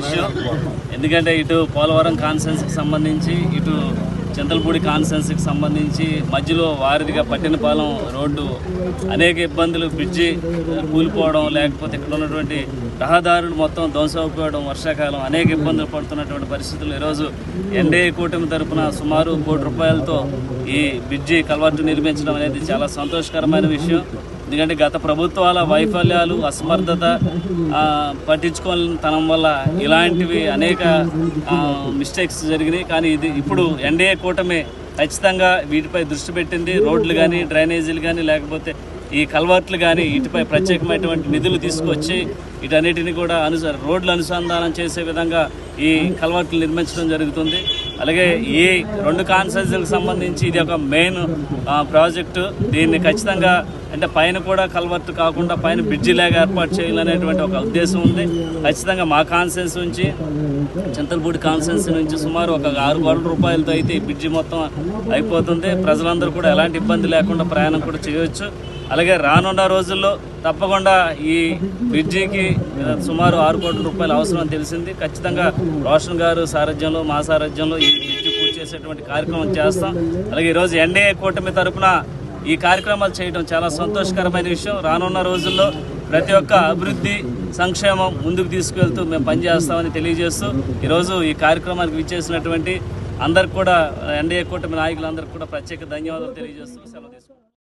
విషయం. ఎందుకంటే ఇటు పోలవరం కాన్సెన్స్కి సంబంధించి ఇటు చింతలపూడి కాన్సెన్స్కి సంబంధించి మధ్యలో వారిదిగా పట్టినపాలెం రోడ్డు అనేక ఇబ్బందులు బ్రిడ్జి కూలిపోవడం లేకపోతే ఇక్కడ ఉన్నటువంటి రహదారులు మొత్తం ధ్వంసమైపోవడం వర్షాకాలం అనేక ఇబ్బందులు పడుతున్నటువంటి పరిస్థితులు. ఈరోజు ఎన్డీఏ కూటమి తరపున సుమారు కోటి రూపాయలతో ఈ బ్రిడ్జి కల్వర్టు నిర్మించడం అనేది చాలా సంతోషకరమైన విషయం. ఎందుకంటే గత ప్రభుత్వాల వైఫల్యాలు అసమర్థత ఆ, తనం వల్ల ఇలాంటివి అనేక మిస్టేక్స్ జరిగినాయి. కానీ ఇది ఇప్పుడు ఎన్డీఏ కూటమి ఖచ్చితంగా వీటిపై దృష్టి పెట్టింది. రోడ్లు కానీ డ్రైనేజీలు కానీ లేకపోతే ఈ కల్వర్ట్లు కానీ వీటిపై ప్రత్యేకమైనటువంటి నిధులు తీసుకొచ్చి వీటన్నిటిని కూడా అను రోడ్లు అనుసంధానం చేసే విధంగా ఈ కల్వర్ట్లు నిర్మించడం జరుగుతుంది. అలాగే ఈ రెండు కాన్సెన్స్లకు సంబంధించి ఇది ఒక మెయిన్ ప్రాజెక్టు. దీన్ని ఖచ్చితంగా అంటే పైన కూడా కల్వర్ట్ కాకుండా పైన బ్రిడ్జి లాగా ఏర్పాటు చేయాలనేటువంటి ఒక ఉద్దేశం ఉంది. ఖచ్చితంగా మా కాన్సెన్స్ నుంచి చింతలపూడి కాన్సెన్స్ నుంచి సుమారు ఒక ఆరు కోట్ల రూపాయలతో అయితే ఈ బ్రిడ్జి మొత్తం అయిపోతుంది. ప్రజలందరూ కూడా ఎలాంటి ఇబ్బంది లేకుండా ప్రయాణం కూడా చేయవచ్చు అలాగే రానున్న రోజుల్లో తప్పకుండా ఈ బ్రిడ్జికి సుమారు ఆరు కోట్ల రూపాయలు అవసరం అని తెలిసింది. ఖచ్చితంగా రోషన్ గారు సారథ్యంలో మా సారథ్యంలో ఈ బ్రిడ్జి పూర్తి చేసేటువంటి కార్యక్రమం చేస్తాం. అలాగే ఈరోజు ఎన్డీఏ కూటమి తరపున ఈ కార్యక్రమాలు చేయడం చాలా సంతోషకరమైన విషయం. రానున్న రోజుల్లో ప్రతి ఒక్క అభివృద్ధి సంక్షేమం ముందుకు తీసుకువెళ్తూ మేము పనిచేస్తామని తెలియజేస్తూ ఈరోజు ఈ కార్యక్రమానికి విచ్చేసినటువంటి అందరికి కూడా ఎన్డీఏ కూటమి నాయకులందరికీ కూడా ప్రత్యేక ధన్యవాదాలు తెలియజేస్తూ సెలవు తీసుకుంటాం